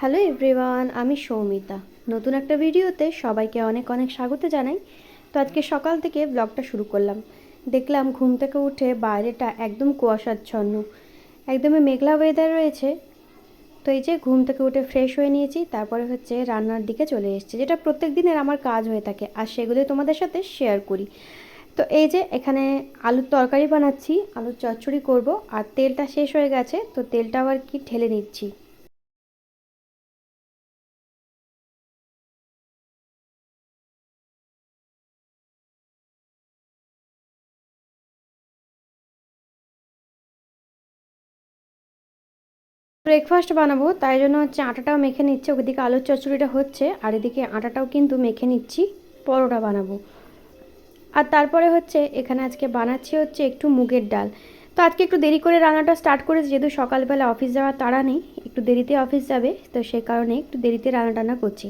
Hello everyone, আমি সৌমিতা। নতুন একটা ভিডিওতে সবাইকে অনেক অনেক স্বাগত জানাই। তো আজকে সকাল থেকে ব্লগটা শুরু করলাম। দেখলাম ঘুম থেকে উঠে বাইরেটা একদম কুয়াশাচ্ছন্ন, একদমই মেঘলা ওয়েদার রয়েছে। তো এই যে ঘুম থেকে উঠে ফ্রেশ হয়ে নিয়েছি, তারপরে হচ্ছে রান্নার দিকে চলে এসেছে, যেটা প্রত্যেক দিনের আমার কাজ হয়ে থাকে। আর সেগুলো তোমাদের সাথে শেয়ার করি। তো এই যে এখানে আলুর তরকারি বানাচ্ছি, আলুর চচ্চড়ি করব, আর তেলটা শেষ হয়ে গেছে, তো তেলটা আবার কি ঢেলে নিচ্ছি। ব্রেকফাস্ট বানাবো, তাই জন্য হচ্ছে আটাটাও মেখে নিচ্ছে। ওদিকে আলুর চচ্চড়িটা হচ্ছে, আর এদিকে আটাটাও কিন্তু মেখে নিচ্ছি, পরোটা বানাবো। আর তারপরে হচ্ছে এখানে আজকে বানাচ্ছি হচ্ছে একটু মুগের ডাল। তো আজকে একটু দেরি করে রান্নাটা স্টার্ট করেছি, যেহেতু সকালবেলা অফিস যাওয়ার তাড়া নেই, একটু দেরিতে অফিস যাবে, তো সে কারণে একটু দেরিতে রান্না টান্না করছি।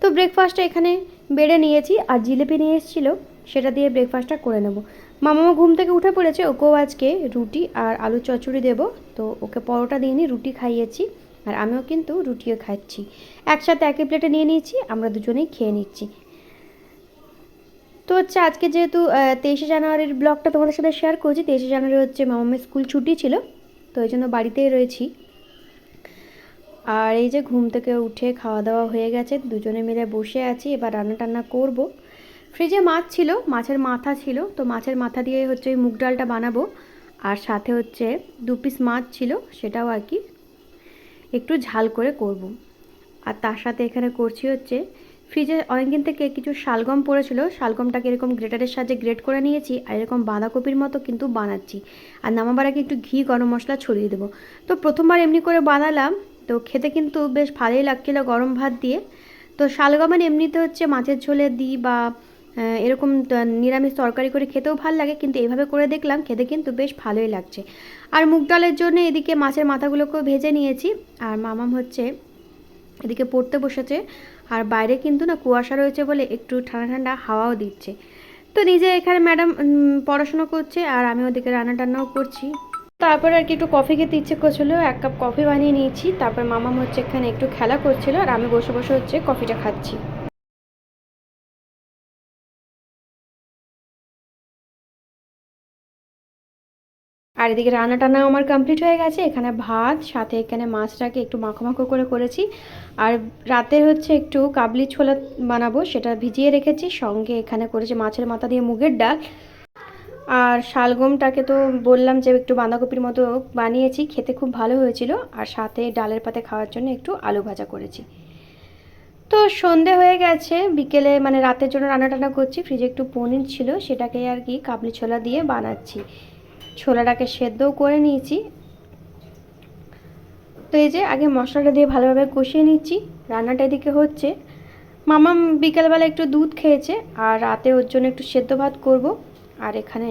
তো ব্রেকফাস্টটা এখানে বেড়ে নিয়েছি, আর জিলেপি নিয়ে এসেছিল, সেটা দিয়ে ব্রেকফাস্টটা করে নেব। মামা ঘুম থেকে উঠে পড়েছে, ওকেও আজকে রুটি আর আলু চচ্চড়ি দেবো তো ওকে পরোটা দিয়ে দিইনি রুটি খাইয়েছি আর আমিও কিন্তু রুটিও খাচ্ছি। একসাথে একই প্লেটে নিয়ে নিয়েছি, আমরা দুজনেই খেয়ে নিচ্ছি। তো হচ্ছে আজকে যেহেতু তেইশে জানুয়ারির ব্লগটা তোমাদের সাথে শেয়ার করছি, তেইশে জানুয়ারি হচ্ছে মামামের স্কুল ছুটি ছিল, তো ওই জন্য বাড়িতেই রয়েছি। আর এই যে ঘুম থেকে উঠে খাওয়া দাওয়া হয়ে গেছে, দুজনে মিলে বসে আছি, এবার রান্না টান্না করব ফ্রিজে মাছ ছিল, মাছের মাথা ছিল, তো মাছের মাথা দিয়ে হচ্ছে ওই মুগ ডালটা বানাবো। আর সাথে হচ্ছে দু পিস মাছ ছিল, সেটাও আর কি একটু ঝাল করে করব। আর তার সাথে এখানে করছি হচ্ছে ফ্রিজে অনেকদিন থেকে কিছু শালগম পড়েছিল, শালগমটাকে এরকম গ্রেটারের সাহায্যে গ্রেট করে নিয়েছি আর এরকম বাঁধাকপির মতো কিন্তু বানাচ্ছি। আর নামাবার আগে একটু ঘি, গরম মশলা ছড়িয়ে দেবো। তো প্রথমবার এমনি করে বানালাম, তো খেতে কিন্তু বেশ ভালোই লাগছিল গরম ভাত দিয়ে। তো শালগমের এমনিতে হচ্ছে মাছের ঝোলে দিই বা এরকম নিরামিষ তরকারি করে খেতেও ভালো লাগে, কিন্তু এভাবে করে দেখলাম খেতে কিন্তু বেশ ভালোই লাগছে। আর মুগ ডালের জন্য এদিকে মাছের মাথাগুলোকেও ভেজে নিয়েছি, আর মামাম হচ্ছে এদিকে পড়তে বসেছে, আর বাইরে কিন্তু না কুয়াশা রয়েছে বলে একটু ঠান্ডা ঠান্ডা হাওয়াও দিচ্ছে। তো নিজে এখানে ম্যাডাম পড়াশোনা করছে, আর আমি ওদিকে রান্না টান্নাও করছি। তারপর আর কি একটু কফি খেতে ইচ্ছে করছিল, এক কাপ কফি বানিয়ে নিয়েছি, তারপর মামাম হচ্ছে এখানে একটু খেলা করছিল, আর আমি বসে বসে হচ্ছে কফিটা খাচ্ছি। আর এদিকে রান্না টান্না আমার কমপ্লিট হয়ে গেছে। এখানে ভাত, সাথে এখানে মাছটাকে একটু মাখো মাখো করে করেছি। আর রাতে হচ্ছে একটু কাবলি ছোলা বানাবো, সেটা ভিজিয়ে রেখেছি। সঙ্গে এখানে করেছি মাছের মাথা দিয়ে মুগের ডাল। আর শালগমটাকে তো বললাম যে একটু বাঁধাকপির মতো বানিয়েছি, খেতে খুব ভালো হয়েছিল। আর সাথে ডালের পাতে খাওয়ার জন্য একটু আলু ভাজা করেছি। তো সন্ধে হয়ে গেছে, বিকেলে মানে রাতের জন্য রান্না টান্না করছি। ফ্রিজে একটু পনির ছিল, সেটাকে আর কি কাবলি ছোলা দিয়ে বানাচ্ছি। ছোলাটাকে সেদ্ধও করে নিয়েছি। তো এই যে আগে মশলাটা দিয়ে ভালোভাবে কষিয়ে নিচ্ছি। রান্নাটা এদিকে হচ্ছে। মামা বিকেলবেলা একটু দুধ খেয়েছে আর রাতে ওর জন্য একটু সেদ্ধ ভাত করব। আর এখানে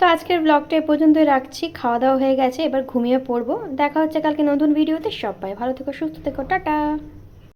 তো আজকের ব্লগটা এ পর্যন্তই রাখছি। খাওয়া দাওয়া হয়ে গেছে, এবার ঘুমিয়ে পড়ব। দেখা হচ্ছে কালকে নতুন ভিডিওতে। সবাই ভালো থেকো, সুস্থ থেকো। টাটা।